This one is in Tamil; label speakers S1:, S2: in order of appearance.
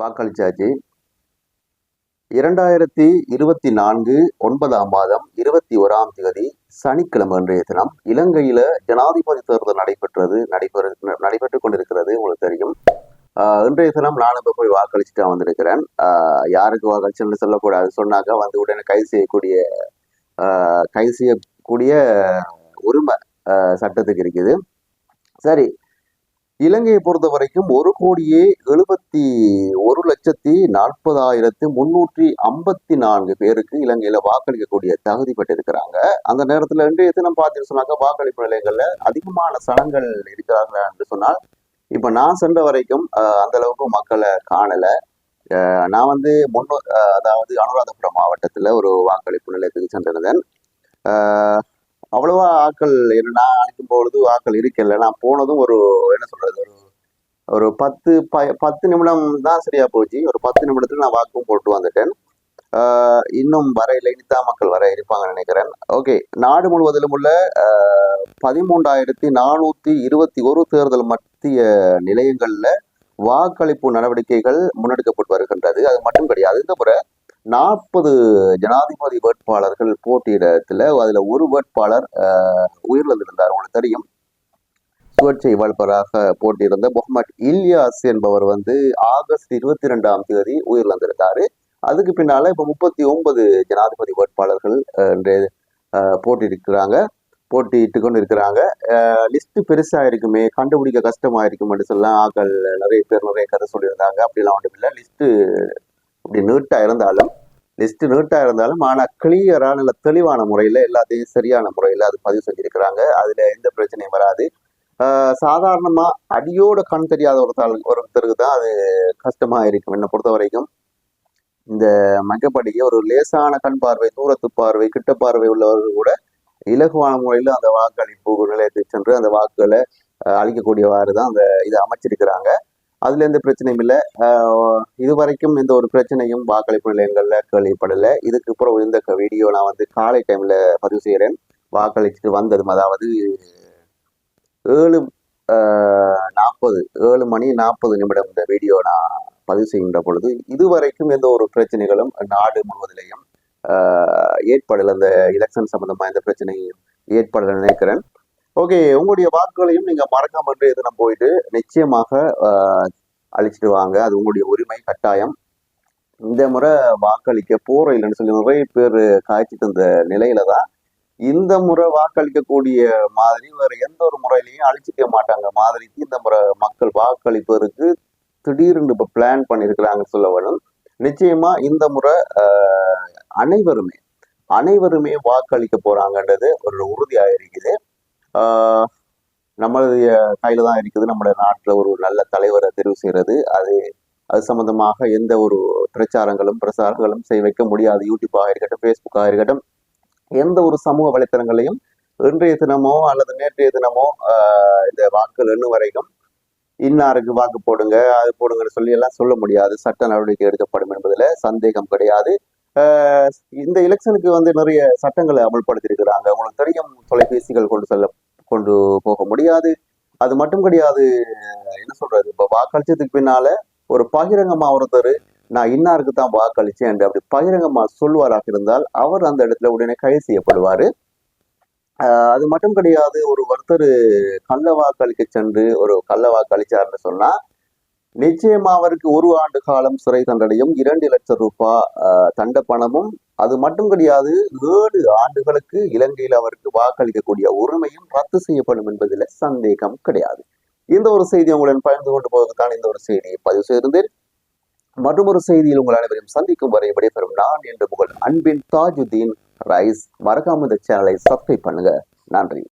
S1: வாக்களிச்சாச்சு. இரண்டாயிரத்தி இருபத்தி நான்கு ஒன்பதாம் மாதம் இருபத்தி ஓராம் தேதி சனிக்கிழமை அன்றைய தினம் இலங்கையில ஜனாதிபதி தேர்தல் நடைபெற்றது நடைபெற நடைபெற்றுக் கொண்டிருக்கிறது உங்களுக்கு தெரியும். இன்றைய தினம் நான் இப்போ போய் வாக்களிச்சுட்டு வந்திருக்கிறேன். யாருக்கு வாக்களிச்சுன்னு சொல்லக்கூடாது. சொன்னாக்க வந்து உடனே கைது செய்யக்கூடிய கைது செய்யக்கூடிய உரிமை சட்டத்துக்கு இருக்குது. சரி இலங்கையை பொறுத்த வரைக்கும் ஒரு கோடியே எழுபத்தி ஒரு லட்சத்தி நாற்பதாயிரத்து முன்னூற்றி ஐம்பத்தி நான்கு பேருக்கு இலங்கையில வாக்களிக்கக்கூடிய தகுதி பெற்றிருக்கிறாங்க. அந்த நேரத்துல இன்றைய தினம் பார்த்தீங்கன்னு சொன்னாக்க வாக்களிப்பு நிலையங்கள்ல அதிகமான சனங்கள் இருக்கிறார்களா என்று சொன்னால் இப்ப நான் சென்ற வரைக்கும் அந்த அளவுக்கு மக்களை காணல. நான் வந்து முன்னோ அதாவது அனுராதபுரம் மாவட்டத்துல ஒரு வாக்களிப்பு நிலையத்துக்கு சென்றிருந்தேன். அவ்வளவா ஆட்கள் என்ன- நான் அழைக்கும் பொழுது ஆட்கள் இருக்கல நான் போனதும் ஒரு என்ன சொல்றது ஒரு ஒரு பத்து ப பத்து நிமிடம் தான் சரியா போச்சு. ஒரு பத்து நிமிடத்துல நான் வாக்கும் போட்டு வந்துட்டேன். இன்னும் வர இனிதா மக்கள் வர இருப்பாங்கன்னு நினைக்கிறேன். ஓகே நாடு முழுவதிலும் உள்ள பதிமூன்றாயிரத்தி நானூத்தி இருபத்தி ஒரு தேர்தல் மத்திய நிலையங்கள்ல வாக்களிப்பு நடவடிக்கைகள் முன்னெடுக்கப்பட்டு வருகின்றது. அது மட்டும் கிடையாது. இந்த முறை நாற்பது ஜனாதிபதி வேட்பாளர்கள் போட்டியிடத்துல அதுல ஒரு வேட்பாளர் உயிரிழந்திருந்தார் உங்களுக்கு தெரியும். சுயேட்சை வேட்பாளராக போட்டியிருந்த முகமது இல்யாஸ் என்பவர் வந்து ஆகஸ்ட் இருபத்தி ரெண்டாம் தேதி உயிரிழந்திருந்தாரு. அதுக்கு பின்னால இப்ப முப்பத்தி ஒன்பது ஜனாதிபதி வேட்பாளர்கள் என்று போட்டியிருக்கிறாங்க போட்டியிட்டு கொண்டு இருக்கிறாங்க லிஸ்ட் பெருசா இருக்குமே கண்டுபிடிக்க கஷ்டமா இருக்கும்னு சொல்லலாம் ஆக்கள் நிறைய பேர் நிறைய கதை சொல்லியிருந்தாங்க. அப்படிலாம் ஒன்றும் இல்லை. லிஸ்ட் இப்படி நீட்டா இருந்தாலும் லிஸ்ட் நீட்டாக இருந்தாலும் ஆனால் கிளியரா நல்ல தெளிவான முறையில் எல்லாத்தையும் சரியான முறையில் அது பதிவு செஞ்சிருக்கிறாங்க. அதில் எந்த பிரச்சனையும் வராது. சாதாரணமாக அடியோட கண் தெரியாத ஒருத்தாள் ஒருத்தருக்கு தான் அது கஷ்டமாக இருக்கும் என்னை பொறுத்த வரைக்கும். இந்த மகப்படிக்கு ஒரு லேசான கண் பார்வை தூரத்து பார்வை கிட்ட பார்வை உள்ளவர்கள் கூட இலகுவான முறையில் அந்த வாக்களிப்பு நிலையத்தை சென்று அந்த வாக்குகளை அழிக்கக்கூடியவாறு அளிக்கக்கூடியவாறு தான் அந்த இதை அமைச்சிருக்கிறாங்க. அதுல எந்த பிரச்சனையும் இல்லை. இதுவரைக்கும் எந்த ஒரு பிரச்சனையும் வாக்களிப்பு நிலையங்கள்ல கேள்விப்படலை. இதுக்கு அப்புறம் இந்த வீடியோ நான் வந்து காலை டைம்ல பதிவு செய்கிறேன் வாக்களிச்சுட்டு வந்ததும் அதாவது ஏழு நாற்பது ஏழு மணி நாற்பது நிமிடம் இந்த வீடியோ நான் பதிவு செய்கின்ற பொழுது இதுவரைக்கும் எந்த ஒரு பிரச்சனைகளும் நாடு முழுவதிலையும் ஆஹ், ஏற்படல. அந்த எலெக்ஷன் சம்பந்தமா எந்த பிரச்சனையும் ஏற்படல நினைக்கிறேன். ஓகே உங்களுடைய வாக்குகளையும் நீங்க மறக்காம இன்றைய தினம் போயிட்டு நிச்சயமாக அழிச்சிட்டு வாங்க. அது உங்களுடைய உரிமை கட்டாயம். இந்த முறை வாக்களிக்க போற இல்லைன்னு சொல்லி நிறைய பேர் காய்ச்சிட்டு இருந்த நிலையில தான் இந்த முறை வாக்களிக்கக்கூடிய மாதிரி வேற எந்த ஒரு முறையிலையும் அழிச்சிக்க மாட்டாங்க. மாதிரிக்கு இந்த முறை மக்கள் வாக்களிப்பதற்கு திடீர்னு இப்ப பிளான் பண்ணியிருக்கிறாங்கன்னு சொல்ல வேணும். நிச்சயமா இந்த முறை அனைவருமே அனைவருமே வாக்களிக்க போறாங்கன்றது ஒரு உறுதியாக இருக்குது. நம்மளுடைய கையில தான் இருக்குது. நம்மளுடைய நாட்டில் ஒரு நல்ல தலைவரை தெரிவு செய்கிறது அது அது சம்பந்தமாக எந்த ஒரு பிரச்சாரங்களும் பிரசாரங்களும் செய்ய வைக்க முடியாது. யூடியூப்பாக இருக்கட்டும் ஃபேஸ்புக்காக இருக்கட்டும் எந்த ஒரு சமூக வலைத்தளங்களையும் இன்றைய தினமோ அல்லது நேற்றைய தினமோ இந்த வாக்குகள் எண்ணு வரைக்கும் இன்னாருக்கு வாக்கு போடுங்க அது போடுங்கன்னு சொல்லி எல்லாம் சொல்ல முடியாது. சட்ட நடவடிக்கை எடுக்கப்படும் என்பதில் சந்தேகம் கிடையாது. இந்த எலெக்ஷனுக்கு வந்து நிறைய சட்டங்களை அமல்படுத்தியிருக்கிறாங்க. உங்களுக்கு தெரியும் தொலைபேசிகள் கொண்டு செல்ல கொண்டு போக முடியாது. அது மட்டும் கிடையாது என்ன சொல்றது இப்ப வாக்களிச்சதுக்கு பின்னால ஒரு பகிரங்கமா ஒருத்தர் நான் இன்னாருக்கு தான் வாக்களிச்சேன் என்று அப்படி பகிரங்கமா சொல்வாராக இருந்தால் அவர் அந்த இடத்துல உடனே கைது செய்யப்படுவாரு. அது மட்டும் கிடையாது ஒரு ஒருத்தர் கள்ள வாக்களிக்க சென்று ஒரு கள்ள வாக்களிச்சாருன்னு சொன்னா நிச்சயமா அவருக்கு ஒரு ஆண்டு காலம் சிறை தண்டனையும் இரண்டு லட்சம் ரூபாய் தண்ட பணமும் அது மட்டும் கிடையாது ஏழு ஆண்டுகளுக்கு இலங்கையில் அவருக்கு வாக்களிக்கக்கூடிய உரிமையும் ரத்து செய்யப்படும் என்பதில் சந்தேகம் கிடையாது. இந்த ஒரு செய்தி உங்களுடன் பகிர்ந்து கொண்டு போவதற்கான இந்த ஒரு செய்தியை பதிவு செய்திருந்தேன். மற்றும் ஒரு செய்தியில் உங்கள் அனைவரையும் சந்திக்கும் வரை விடைபெறும் நான் என்று உங்கள் அன்பின் தாஜுதீன் ரைஸ். மறக்காம இந்த சேனலை சப்ஸ்கிரைப் பண்ணுங்க. நன்றி.